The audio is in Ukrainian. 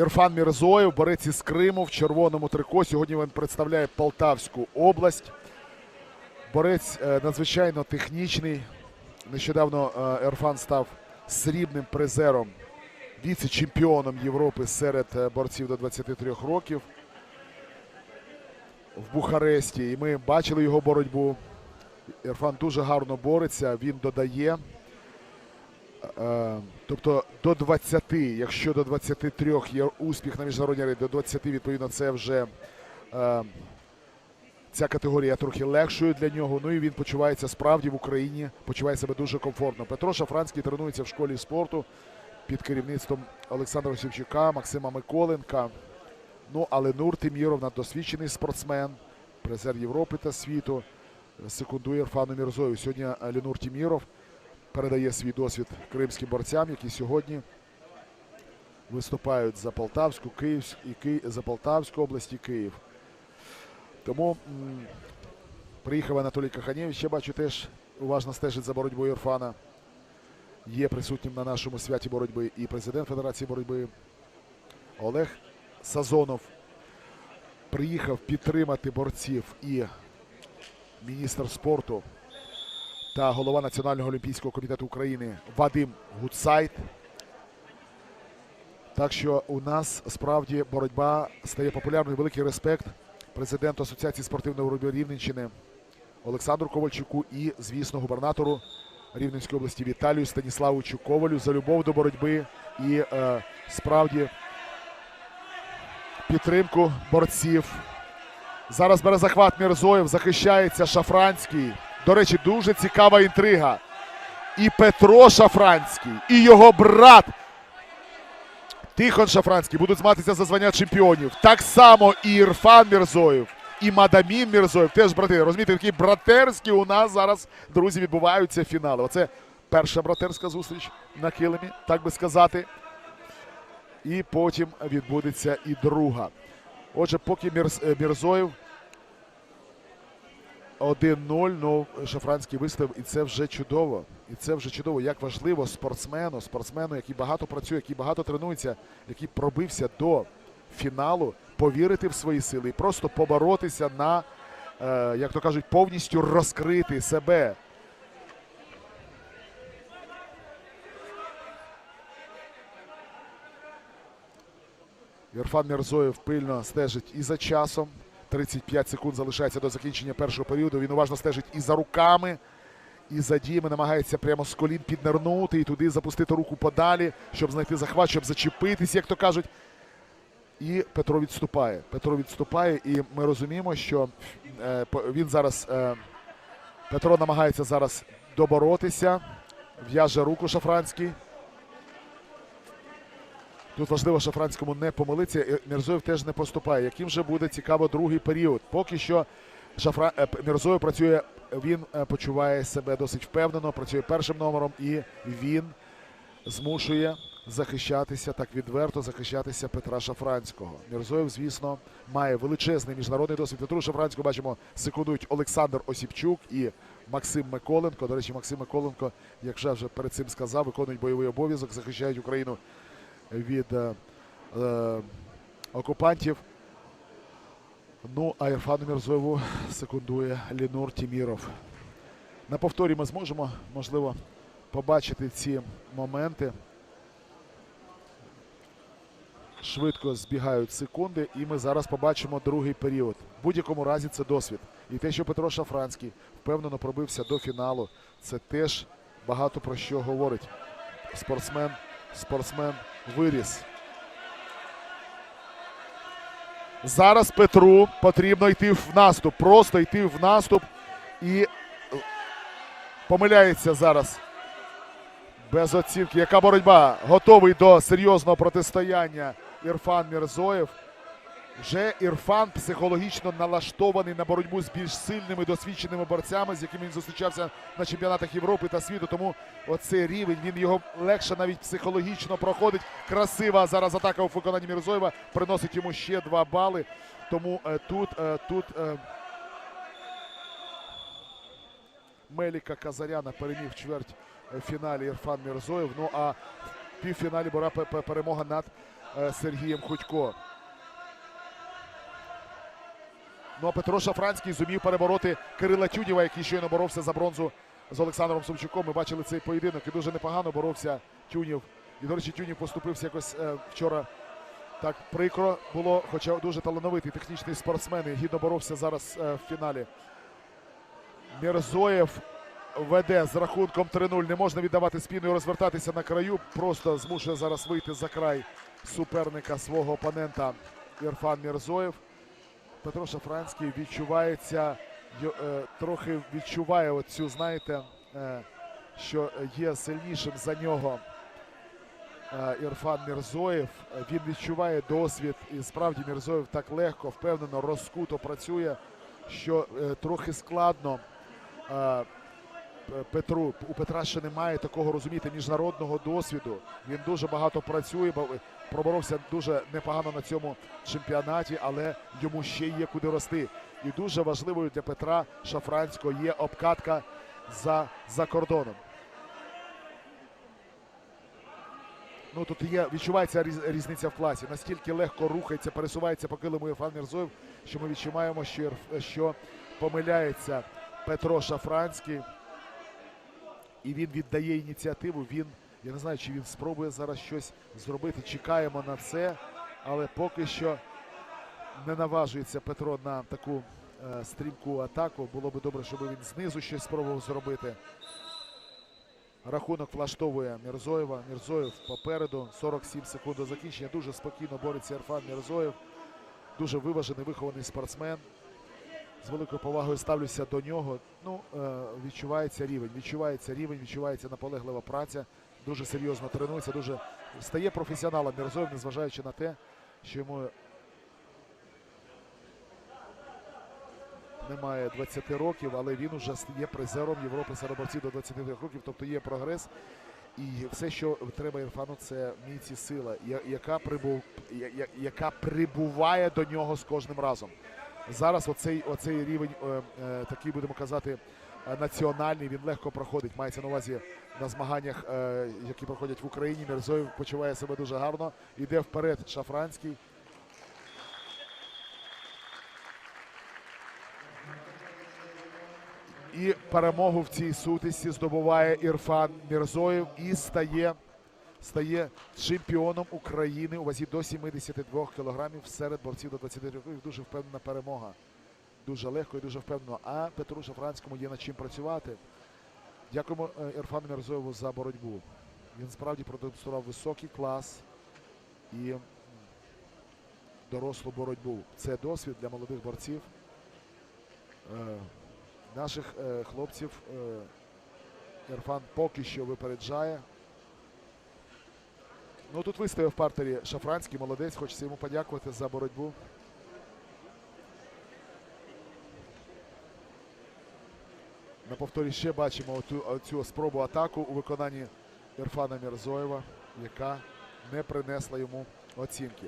Ірфан Мірзоєв, борець із Криму в червоному трико. Сьогодні він представляє Полтавську область. Борець е, надзвичайно технічний. Нещодавно е, Ірфан став срібним призером, віце-чемпіоном Європи серед е, борців до 23 років в Бухаресті. І ми бачили його боротьбу. Ірфан дуже гарно бореться, він додає. Е, Тобто до 20, якщо до 23 є успіх на міжнародній арені, до 20, відповідно, це вже е, ця категорія трохи легшою для нього. Ну і він почувається справді в Україні, почуває себе дуже комфортно. Петро Шафранський тренується в школі спорту під керівництвом Олександра Осівчука, Максима Миколенка. Ну, але Нур Тиміров, досвідчений спортсмен, призер Європи та світу, секундує Ірфану Мірзою. Сьогодні Ленур Тіміров передає свій досвід кримським борцям, які сьогодні виступають за Полтавську, Київську і Ки... за Полтавську область і Київ. Тому м, приїхав Анатолій Каханєвич, ще бачу, теж уважно стежить за боротьбою Ірфана. Є присутнім на нашому святі боротьби і президент Федерації боротьби Олег Сазонов. Приїхав підтримати борців і міністр спорту та голова Національного олімпійського комітету України Вадим Гуцайт. Так що у нас справді боротьба стає популярною. Великий респект президенту Асоціації спортивної боротьби Рівненщини Олександру Ковальчуку і, звісно, губернатору Рівненської області Віталію Станіславовичу Ковалю за любов до боротьби і е, справді підтримку борців. Зараз бере захват Мірзоєв, захищається Шафранський. До речі, дуже цікава інтрига. І Петро Шафранський, і його брат Тихон Шафранський будуть змагатися за звання чемпіонів. Так само і Ірфан Мірзоєв, і Мадамін Мірзоєв. Теж брати. Розумієте, такі братерські у нас зараз, друзі, відбуваються фінали. Оце перша братерська зустріч на килимі, так би сказати. І потім відбудеться і друга. Отже, поки е, Мірзоєв 1-0, ну Шафранський виставив, і це вже чудово. І це вже чудово. Як важливо спортсмену, спортсмену, який багато працює, який багато тренується, який пробився до фіналу, повірити в свої сили і просто поборотися на, е, як то кажуть, повністю розкрити себе. Ірфан Мірзоєв пильно стежить і за часом. 35 секунд залишається до закінчення першого періоду. Він уважно стежить і за руками, і за діями. Намагається прямо з колін піднирнути і туди запустити руку подалі, щоб знайти захват, щоб зачепитись, як то кажуть. І Петро відступає. Петро відступає, і ми розуміємо, що е, він зараз. Е, Петро намагається зараз доборотися. В'яже руку Шафранський. Тут важливо Шафранському не помилитися. і Мірзоєв теж не поступає. Яким же буде цікаво другий період? Поки що Шафра... е, Мірзоєв працює, він е, почуває себе досить впевнено, працює першим номером, і він змушує захищатися так відверто, захищатися Петра Шафранського. Мірзоєв, звісно, має величезний міжнародний досвід. Петру Шафранського бачимо, секундують Олександр Осіпчук і Максим Миколенко. До речі, Максим Миколенко, як вже вже перед цим сказав, виконують бойовий обов'язок, захищають Україну від е, е, окупантів. Ну, а Ірфану Мірзоєву секундує Лінур Тіміров. На повторі ми зможемо, можливо, побачити ці моменти. Швидко збігають секунди, і ми зараз побачимо другий період. В будь-якому разі це досвід. І те, що Петро Шафранський впевнено пробився до фіналу, це теж багато про що говорить. Спортсмен, спортсмен виріс. Зараз Петру потрібно йти в наступ. Просто йти в наступ і помиляється зараз. Без оцінки. Яка боротьба? Готовий до серйозного протистояння Ірфан Мірзоєв. Вже Ірфан психологічно налаштований на боротьбу з більш сильними досвідченими борцями, з якими він зустрічався на чемпіонатах Європи та світу. Тому оцей рівень він його легше навіть психологічно проходить. Красива зараз атака у виконанні Мірзоєва приносить йому ще два бали. Тому е, тут, е, тут е, Меліка Казаряна переміг чверть фіналі Ірфан Мірзоєв. Ну а в півфіналі була пе- пе- перемога над Сергієм Худько. Ну а Петро Шафранський зумів перебороти Кирила Тюнєва, який щойно боровся за бронзу з Олександром Сумчуком. Ми бачили цей поєдинок і дуже непогано боровся Тюнєв. І, до речі, Тюнєв поступився якось е, вчора так прикро було, хоча дуже талановитий технічний спортсмен і гідно боровся зараз е, в фіналі. Мірзоєв веде з рахунком 3-0. Не можна віддавати спину і розвертатися на краю. Просто змушує зараз вийти за край суперника свого опонента Ірфан Мірзоєв. Петро Шафранський відчувається, е, трохи відчуває оцю, знаєте, е, що є сильнішим за нього е, Ірфан Мірзоєв. Він відчуває досвід, і справді Мірзоєв так легко, впевнено, розкуто працює, що трохи складно. Петру у Петра ще немає такого розумієте міжнародного досвіду. Він дуже багато працює, бо проборовся дуже непогано на цьому чемпіонаті, але йому ще є куди рости. І дуже важливою для Петра Шафранського є обкатка за, за кордоном. Ну тут є відчувається різ- різниця в класі. Настільки легко рухається, пересувається по килиму Ірфан Мірзоєв, що ми відчуваємо, що, що помиляється Петро Шафранський. І він віддає ініціативу. Він, я не знаю, чи він спробує зараз щось зробити. Чекаємо на це, але поки що не наважується Петро на таку е, стрімку атаку. Було би добре, щоб він знизу щось спробував зробити. Рахунок влаштовує Мірзоєва. Мірзоєв попереду. 47 секунд до закінчення. Дуже спокійно бореться Ірфан Мірзоєв. Дуже виважений, вихований спортсмен. З великою повагою ставлюся до нього. Ну, е, відчувається рівень. Відчувається рівень, відчувається наполеглива праця. Дуже серйозно тренується, дуже стає професіоналом Мірзоєв, незважаючи на те, що йому немає 20 років, але він уже є призером Європи серед борців до 23 років, тобто є прогрес. І все, що треба Ірфану, це міць і сила, яка, прибув, яка прибуває до нього з кожним разом. Зараз оцей, оцей рівень, е, е, такий будемо казати, е, національний, він легко проходить. Мається на увазі на змаганнях, які проходять в Україні. Мірзоєв почуває себе дуже гарно. Іде вперед Шафранський. І перемогу в цій сутисі здобуває Ірфан Мірзоєв і стає, стає чемпіоном України у вазі до 72 кілограмів серед борців до 20 років. Дуже впевнена перемога. Дуже легко і дуже впевнено. А Петру Шафранському є над чим працювати. Дякуємо е, Ірфану Мірзоєву за боротьбу. Він справді продемонстрував високий клас і дорослу боротьбу. Це досвід для молодих борців. Е, Наших е, хлопців е, Ірфан поки що випереджає. Ну тут вистояв в партері Шафранський, молодець, хочеться йому подякувати за боротьбу. На повторі ще бачимо цю спробу атаку у виконанні Ірфана Мірзоєва, яка не принесла йому оцінки.